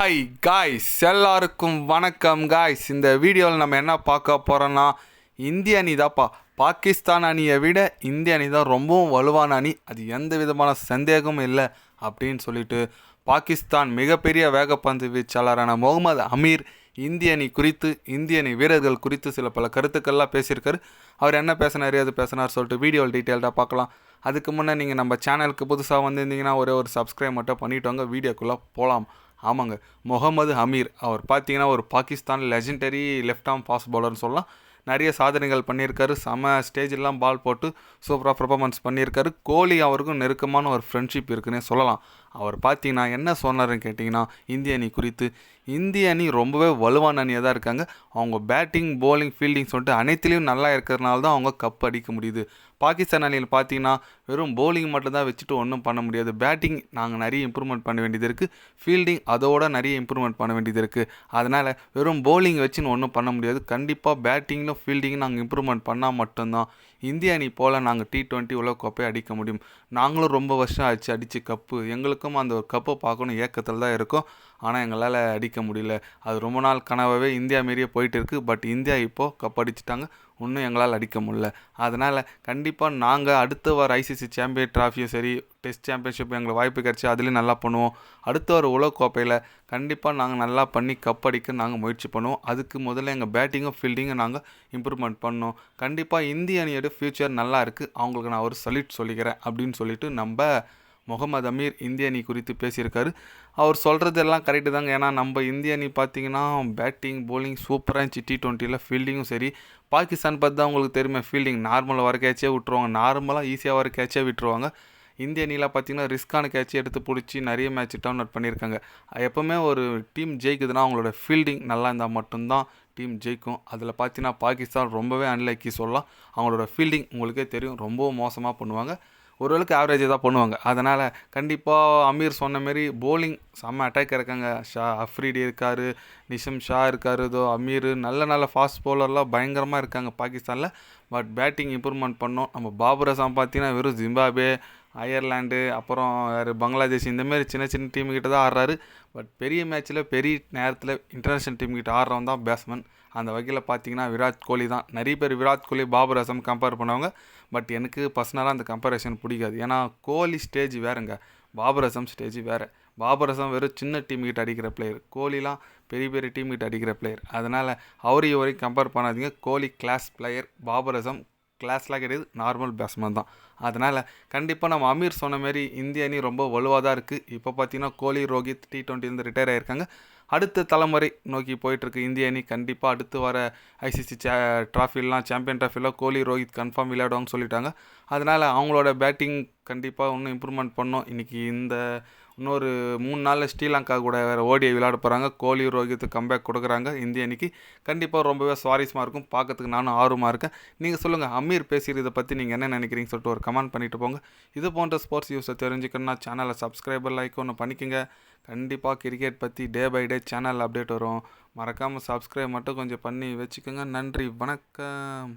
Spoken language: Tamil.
ஹாய் காய்ஸ் எல்லாருக்கும் வணக்கம். காய்ஸ் இந்த வீடியோவில் நம்ம என்ன பார்க்க போகிறோன்னா இந்திய அணி தான்ப்பா. பாகிஸ்தான் அணியை விட இந்திய அணி தான் ரொம்பவும் வலுவான அணி. அது எந்த விதமான சந்தேகமும் இல்லை அப்படின்னு சொல்லிட்டு பாகிஸ்தான் மிகப்பெரிய வேகப்பந்து வீச்சாளரான முகமது அமீர் இந்திய அணி குறித்து இந்திய அணி வீரர்கள் குறித்து சில பல கருத்துக்கள்லாம் பேசியிருக்காரு. அவர் என்ன பேசினார் எது பேசினார் சொல்லிட்டு வீடியோவில் டீட்டெயில்டாக பார்க்கலாம். அதுக்கு முன்னே நீங்கள் நம்ம சேனலுக்கு புதுசாக வந்திருந்தீங்கன்னா ஒரே ஒரு சப்ஸ்கிரைப் மட்டும் பண்ணிவிட்டு வாங்க வீடியோக்குள்ளே போகலாம் ஆமாங்க. முகமது ஹமீர் அவர் பார்த்தீங்கன்னா ஒரு Pakistan legendary left arm fast பவுலர்னு சொல்லலாம். நிறைய சாதனைகள் பண்ணியிருக்காரு. செம ஸ்டேஜெல்லாம் பால் போட்டு சூப்பராக பர்ஃபார்மன்ஸ் பண்ணியிருக்காரு. கோலி அவருக்கும் நெருக்கமான ஒரு ஃப்ரெண்ட்ஷிப் இருக்குன்னே சொல்லலாம். அவர் பார்த்தீங்கன்னா என்ன சொன்னார்ன்னு கேட்டிங்கன்னா இந்திய அணி குறித்து. இந்திய அணி ரொம்பவே வலுவான அணியாக தான் இருக்காங்க. அவங்க பேட்டிங் போலிங் ஃபீல்டிங் சொல்லிட்டு அனைத்துலேயும் நல்லா இருக்கிறதுனால தான் அவங்க கப் அடிக்க முடியுது. பாகிஸ்தான் அணியில் பார்த்தீங்கன்னா வெறும் போலிங் மட்டும்தான் வச்சுட்டு ஒன்றும் பண்ண முடியாது. பேட்டிங் நாங்கள் நிறைய இம்ப்ரூவ்மெண்ட் பண்ண வேண்டியது இருக்குது ஃபீல்டிங் அதோட நிறைய இம்ப்ரூவ்மெண்ட் பண்ண வேண்டியது இருக்குது அதனால் வெறும் போலிங் வச்சுன்னு ஒன்றும் பண்ண முடியாது. கண்டிப்பாக பேட்டிங்கிலும் ஃபீல்டிங்கும் நாங்கள் இம்ப்ரூவ்மெண்ட் பண்ணால் மட்டும்தான் இந்திய அணி போல் நாங்கள் டி டுவெண்ட்டி உலகக்கோப்பை அடிக்க முடியும். நாங்களும் ரொம்ப வருஷம் ஆச்சு அடித்து கப்பு எங்களுக்கும் அந்த ஒரு கப்பை பார்க்கணும். ஏக்கத்தில் தான் இருக்கும். ஆனால் எங்களால் அடிக்க முடியல. அது ரொம்ப நாள் கனவாகவே இந்தியா மாரியே போயிட்டு இருக்குது பட் இந்தியா இப்போது கப் அடிச்சிட்டாங்க. இன்னும் எங்களால் அடிக்க முடில அதனால் கண்டிப்பாக நாங்கள் அடுத்த வர ஐசிசி சாம்பியன் ட்ராஃபியும் சரி டெஸ்ட் சாம்பியன்ஷிப் எங்களுக்கு வாய்ப்பு கிடச்சி அதுலேயும் நல்லா பண்ணுவோம். அடுத்த வர உலகக்கோப்பையில் கண்டிப்பாக நாங்கள் நல்லா பண்ணி கப் அடிக்க நாங்கள் முயற்சி பண்ணுவோம். அதுக்கு முதல்ல எங்கள் பேட்டிங்கும் ஃபீல்டிங்கும் நாங்கள் இம்ப்ரூவ்மெண்ட் பண்ணோம். கண்டிப்பாக இந்திய அணியோட ஃப்யூச்சர் நல்லா இருக்குது அவங்களுக்கு நான் ஒரு சல்யூட் சொல்லிக்கிறேன் அப்படின்னு சொல்லிட்டு நம்ம முகமது அமீர் இந்திய அணி குறித்து பேசியிருக்காரு. அவர் சொல்கிறது எல்லாம் கரெக்டு தாங்க. ஏன்னா நம்ம இந்திய அணி பார்த்தீங்கன்னா பேட்டிங் போலிங் சூப்பராக இருந்துச்சு. டி டுவெண்ட்டியில் ஃபீல்டிங்கும் சரி. பாகிஸ்தான் பார்த்து தான் உங்களுக்கு தெரியுமே ஃபீல்டிங் நார்மலாக வர கேட்சே விட்டுருவாங்க. நார்மலாக ஈஸியாக வர கேட்சே விட்டுருவாங்க. இந்திய அணியில் பார்த்தீங்கன்னா ரிஸ்க்கான கேட்சை எடுத்து பிடிச்சி நிறைய மேட்ச் டவுன் அவுட் பண்ணியிருக்காங்க. எப்போவுமே ஒரு டீம் ஜெயிக்குதுன்னா அவங்களோட ஃபீல்டிங் நல்லா இருந்தால் மட்டும்தான் டீம் ஜெயிக்கும். அதில் பார்த்தீங்கன்னா பாகிஸ்தான் ரொம்பவே அன்லைக்கி சொல்லலாம். அவங்களோட ஃபீல்டிங் உங்களுக்கே தெரியும். ரொம்பவும் மோசமாக பண்ணுவாங்க. ஓரளவுக்கு ஆவரேஜ் தான் பண்ணுவாங்க. அதனால் கண்டிப்பாக அமீர் சொன்ன மாரி போலிங் செம்ம அட்டாக் இருக்காங்க ஷா அஃப்ரிடி இருக்கார் நிஷம் ஷா இருக்கார் இதோ அமீர் நல்ல நல்ல ஃபாஸ்ட் பவுலர்லாம் பயங்கரமாக இருக்காங்க பாகிஸ்தானில். பட் பேட்டிங் இம்ப்ரூவ்மெண்ட் பண்ணோம். நம்ம பாபர் அசாம் பார்த்தீங்கன்னா வெறும் ஜிம்பாபே அயர்லாண்டு அப்புறம் யார் பங்களாதேஷ் இந்தமாரி சின்ன சின்ன டீமுக்கிட்ட தான் ஆடுறாரு. பட் பெரிய மேட்ச்சில் பெரிய நேரத்தில் இன்டர்நேஷ்னல் டீம்கிட்ட ஆடுறவன் தான் பேட்ஸ்மேன் அந்த வகையில் பார்த்தீங்கன்னா விராட் கோலி தான். நிறைய பேர் விராட் கோலி பாபர் அசம் கம்பேர் பண்ணுவாங்க. பட் எனக்கு பர்சனலாக அந்த கம்பேரிசன் பிடிக்காது. ஏன்னா கோலி ஸ்டேஜ் வேறுங்க. பாபர் அசம் ஸ்டேஜ் வேறு. பாபர் அசம் வெறும் சின்ன டீம் கிட்ட அடிக்கிற பிளேயர் கோலிலாம் பெரிய பெரிய டீம் கிட்ட அடிக்கிற பிளேயர் அதனால் அவரையும் வரைக்கும் கம்பேர் பண்ணாதீங்க. கோலி கிளாஸ் பிளேயர் பாபர் அசம் கிளாஸ்லாம் கிடையாது. நார்மல் பேட்ஸ்மேன் தான். அதனால் கண்டிப்பாக நம்ம அமீர் சொன்ன மாரி இந்திய அணி ரொம்ப வலுவாக தான் இருக்குது இப்போ பார்த்தீங்கன்னா கோலி ரோஹித் டி ட்வெண்ட்டிலேருந்து ரிட்டையர் ஆகியிருக்காங்க அடுத்த தலைமுறை நோக்கி போயிட்டுருக்கு இந்திய அணி. கண்டிப்பாக அடுத்து வர ஐசிசி சே ட்ராஃபிலாம் சாம்பியன் ட்ராஃபிலாம் கோலி ரோஹித் கன்ஃபார்ம் விளையாடுவாங்கன்னு சொல்லிட்டாங்க. அதனால் அவங்களோட பேட்டிங் கண்டிப்பாக இன்னும் இம்ப்ரூவ்மெண்ட் பண்ணோம் இன்றைக்கி இந்த இன்னொரு மூணு நாளில் ஸ்ரீலங்கா கூட வேறு ஓடியை விளையாட போகிறாங்க கோலி ரோஹித் கம்பேக் கொடுக்குறாங்க. இந்திய அணிக்கு கண்டிப்பாக ரொம்பவே சுவாரஸ்யமாக இருக்கும். பார்க்கறதுக்கு நானும் ஆர்வமாக இருக்கேன். நீங்கள் சொல்லுங்கள் அமீர் பேசுகிறத பற்றி நீங்கள் என்ன நினைக்கிறீங்க சொல்லிட்டு ஒரு கமெண்ட் பண்ணிட்டு போங்க. இது போன்ற ஸ்போர்ட்ஸ் நியூஸை தெரிஞ்சுக்கணும்னா சேனலை சப்ஸ்கிரைபர் லைக் ஒன்று பண்ணிக்கோங்க. கண்டிப்பாக கிரிக்கெட் பற்றி day by day channel update வரும். மறக்காமல் சப்ஸ்கிரைப் மட்டும் கொஞ்சம் பண்ணி வச்சுக்கோங்க. நன்றி வணக்கம்.